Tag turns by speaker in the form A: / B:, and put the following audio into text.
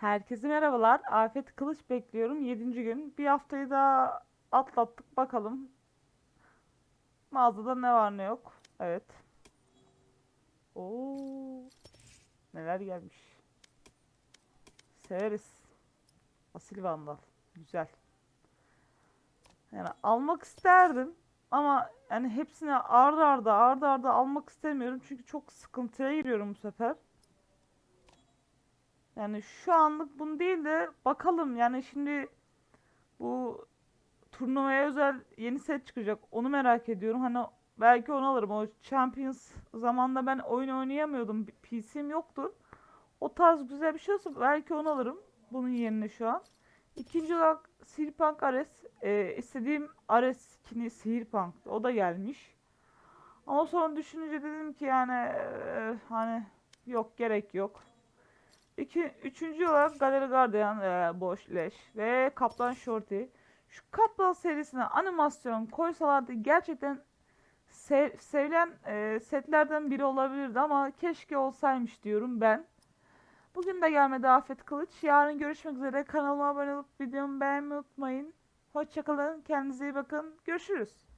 A: Herkese merhabalar. Afet Kılıç bekliyorum. 7. gün. Bir haftayı daha atlattık. Bakalım. Mağazada ne var ne yok. Evet. Oo. Neler gelmiş. Severiz. Asil Vandal. Güzel. Yani almak isterdim. Ama yani hepsini arda arda arda arda almak istemiyorum. Çünkü çok sıkıntıya giriyorum bu sefer. Yani şu anlık bunu değil de bakalım yani şimdi bu turnuvaya özel yeni set çıkacak. Onu merak ediyorum. Hani belki onu alırım. O Champions zamanında ben oyun oynayamıyordum. PC'm yoktu. O tarz güzel bir şey olsa belki onu alırım. Bunun yerine şu an. İkinci olarak Sihirpunk Ares. Ee, istediğim Ares skini Sihirpunk. O da gelmiş. Ama sonra düşününce dedim ki yani eee, hani yok gerek yok. İki, üçüncü olarak Galeri Guardian e, Boş Leş ve Kaplan Shorty. Şu Kaplan serisine animasyon koysalardı gerçekten sev- sevilen e, setlerden biri olabilirdi ama keşke olsaymış diyorum ben. Bugün de gelmedi Afet Kılıç. Yarın görüşmek üzere. Kanalıma abone olup videomu beğenmeyi unutmayın. Hoşçakalın. Kendinize iyi bakın. Görüşürüz.